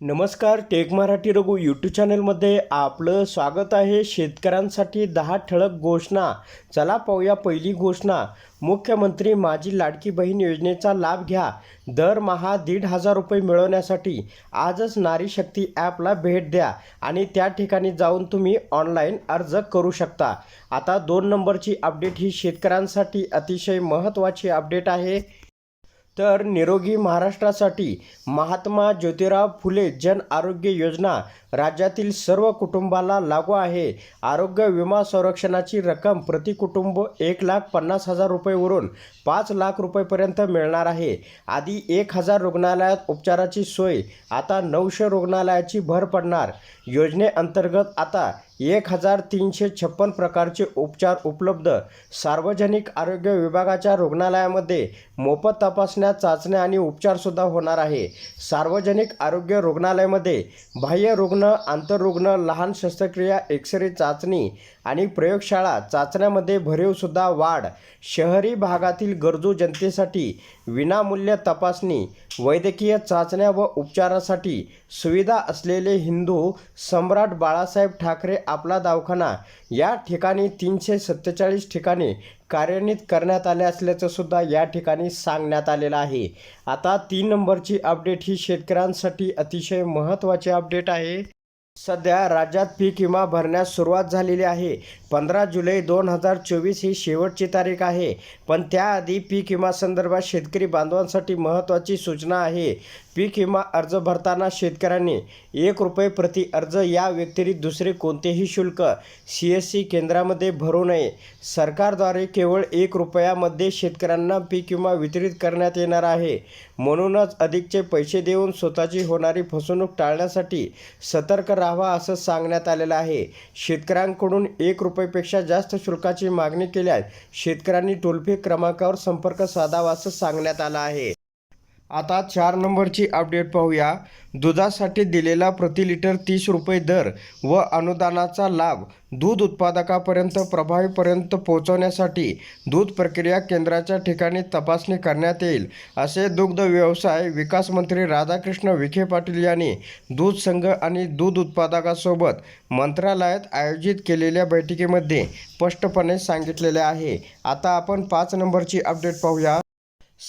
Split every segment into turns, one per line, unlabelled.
नमस्कार take Marathi Raghu YouTube चॅनलमध्ये आपलं स्वागत आहे. शेतकऱ्यांसाठी दहा ठळक घोषणा. चला पाहूया पहिली घोषणा. मुख्यमंत्री माझी लाडकी बहीण योजनेचा लाभ घ्या. दरमहा दीड हजार रुपये मिळवण्यासाठी आजच नारी शक्ती ॲपला भेट द्या आणि त्या ठिकाणी जाऊन तुम्ही ऑनलाईन अर्ज करू शकता. आता दोन नंबरची अपडेट ही शेतकऱ्यांसाठी अतिशय महत्त्वाची अपडेट आहे. तर निरोगी महाराष्ट्रासाठी महात्मा ज्योतिराव फुले जन आरोग्य योजना राज्यातील सर्व कुटुंबाला लागू आहे. आरोग्य विमा संरक्षणाची रक्कम प्रति कुटुंब एक लाख पन्नास हजार रुपयेवरून पाच लाख रुपयेपर्यंत मिळणार आहे. आधी एक हजार रुग्णालयात उपचाराची सोय आता नऊशे रुग्णालयाची भर पडणार. योजनेअंतर्गत आता एक हजार तीनशे छप्पन प्रकारचे उपचार उपलब्ध. सार्वजनिक आरोग्य विभागाच्या रुग्णालयामध्ये मोफत तपासण्या चाचण्या आणि उपचारसुद्धा होणार आहे. सार्वजनिक आरोग्य रुग्णालयामध्ये बाह्य रुग्ण आंतररुग्ण लहान शस्त्रक्रिया एक्सरे चाचणी आणि प्रयोगशाळा चाचण्यामध्ये भरीवसुद्धा वाढ. शहरी भागातील गरजू जनतेसाठी विनामूल्य तपासणी वैद्यकीय चाचण्या व उपचारासाठी सुविधा असलेले हिंदू सम्राट बाळासाहेब ठाकरे आपला दवाखाना. या ठिकाणी तीनशे सत्तेचाळीस ठिकाणी कार्यान्वित करण्यात आले असल्याचं सुद्धा या ठिकाणी सांगण्यात आलेलं आहे. आता तीन नंबरची अपडेट ही शेतकऱ्यांसाठी अतिशय महत्त्वाची अपडेट आहे. सध्या राज्यात पीक विमा भरण्यास सुरुवात झालेली आहे. पंधरा जुलै दोन हजार चोवीस ही शेवटची तारीख आहे. पण त्याआधी पीक विमा संदर्भात शेतकरी बांधवांसाठी महत्त्वाची सूचना आहे. पीक विमा अर्ज भरताना शेतकऱ्यांनी एक रुपये प्रति अर्ज या व्यतिरिक्त दुसरे कोणतेही शुल्क सी एस सी केंद्रामध्ये भरू नये. सरकारद्वारे केवळ एक रुपयामध्ये शेतकऱ्यांना पीक विमा वितरित करण्यात येणार आहे. म्हणूनच अधिकचे पैसे देऊन स्वतःची होणारी फसवणूक टाळण्यासाठी सतर्क राहावा असं सांगण्यात आलेलं आहे. शेतकऱ्यांकडून एक रुपयेपेक्षा जास्त शुल्काची मागणी केल्यास शेतकऱ्यांनी टोल फ्री क्रमांकावर संपर्क साधावा असं सांगण्यात आलं आहे. आता चार नंबरची अपडेट पाहूया. दुधासाठी दिलेला प्रति लिटर तीस रुपये दर व अनुदानाचा लाभ दूध उत्पादकापर्यंत प्रभावीपर्यंत पोहोचवण्यासाठी दूध प्रक्रिया केंद्राच्या ठिकाणी तपासणी करण्यात येईल असे दुग्ध व्यवसाय विकास मंत्री राधाकृष्ण विखे पाटील यांनी दूध संघ आणि दूध उत्पादकासोबत मंत्रालयात आयोजित केलेल्या बैठकीमध्ये स्पष्टपणे सांगितलेले आहे. आता आपण पाच नंबरची अपडेट पाहूया.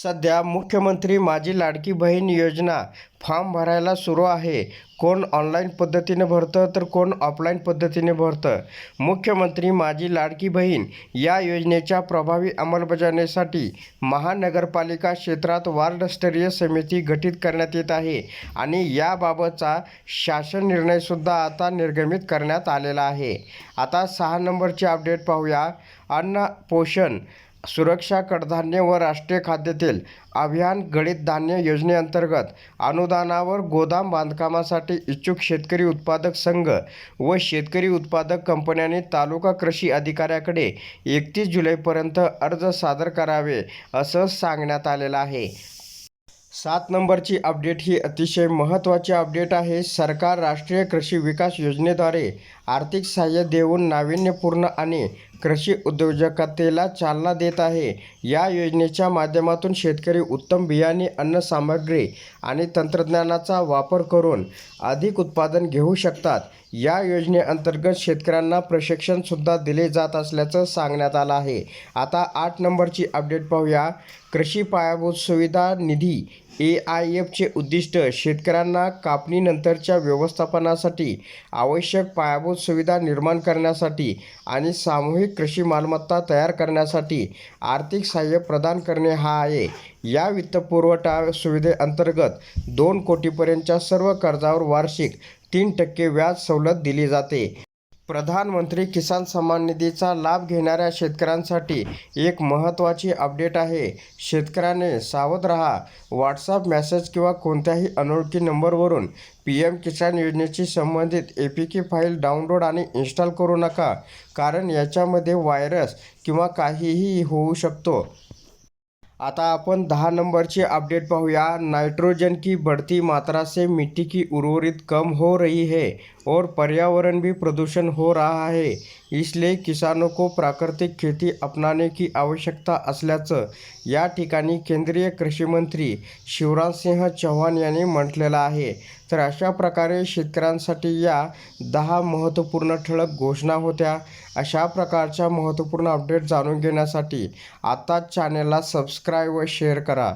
सध्या मुख्यमंत्री माझी लाडकी बहीण योजना फॉर्म भरायला सुरू आहे. कोण ऑनलाईन पद्धतीने भरतं तर कोण ऑफलाईन पद्धतीने भरतं? मुख्यमंत्री माझी लाडकी बहीण या योजनेच्या प्रभावी अंमलबजावणीसाठी महानगरपालिका क्षेत्रात वार्डस्तरीय समिती गठीत करण्यात येत आहे आणि याबाबतचा शासन निर्णयसुद्धा आता निर्गमित करण्यात आलेला आहे. आता सहा नंबरची अपडेट पाहूया. अन्न पोषण सुरक्षा कडधान्य व राष्ट्रीय खाद्यतेल अभियान गळीत धान्य योजनेअंतर्गत अनुदानावर गोदाम बांधकामासाठी इच्छुक शेतकरी उत्पादक संघ व शेतकरी उत्पादक कंपन्यांनी तालुका कृषी अधिकाऱ्याकडे एकतीस जुलैपर्यंत अर्ज सादर करावे असं सांगण्यात आलेलं आहे. सात नंबरची अपडेट ही अतिशय महत्त्वाची अपडेट आहे. सरकार राष्ट्रीय कृषी विकास योजनेद्वारे आर्थिक सहाय्य देऊन नाविन्यपूर्ण आणि कृषी उद्योजकतेला चालना देत आहे. या योजनेच्या माध्यमातून शेतकरी उत्तम बियाणे अन्न सामग्री आणि तंत्रज्ञानाचा वापर करून अधिक उत्पादन घेऊ शकतात. या योजनेअंतर्गत शेतकऱ्यांना प्रशिक्षणसुद्धा दिले जात असल्याचं सांगण्यात आलं आहे. आता आठ नंबरची अपडेट पाहूया. कृषी पायाभूत सुविधा निधी ए आय एफचे उद्दिष्ट शेतकऱ्यांना कापणीनंतरच्या व्यवस्थापनासाठी आवश्यक पायाभूत सुविधा निर्माण करण्यासाठी आणि सामूहिक कृषी मालमत्ता तयार करण्यासाठी आर्थिक सहाय्य प्रदान करणे हा आहे. या वित्तपुरवठा सुविधेअंतर्गत दोन कोटीपर्यंतच्या सर्व कर्जावर वार्षिक तीन टक्के व्याज सवलत दिली जाते. प्रधानमंत्री किसान सन्मान निधीचा लाभ घेणाऱ्या शेतकऱ्यांसाठी एक महत्त्वाची अपडेट आहे. शेतकऱ्याने सावध रहा. व्हॉट्सअप मेसेज किंवा कोणत्याही अनोळखी नंबरवरून पी एम किसान योजनेशी संबंधित A P K file download आणि इन्स्टॉल करू नका कारण याच्यामध्ये व्हायरस किंवा काहीही होऊ शकतो. आता आपण दहा नंबरची अपडेट पाहूया. नाइट्रोजन की बढ़ती मात्रा से मिट्टी की उर्वरित कम हो रही है और पर्यावरण भी प्रदूषण हो रहा है. इसलिए किसानों को प्राकृतिक खेती अपनाने की आवश्यकता असल्याचं या ठिकाणी केंद्रीय कृषी मंत्री शिवराजसिंह चौहान यांनी म्हटलेलं आहे. तर अशा प्रकारे शेतकऱ्यांसाठी या दहा महत्त्वपूर्ण ठळक घोषणा होत्या. अशा प्रकारच्या महत्त्वपूर्ण अपडेट जाणून घेण्यासाठी आताच चॅनेलला सबस्क्राईब व शेअर करा.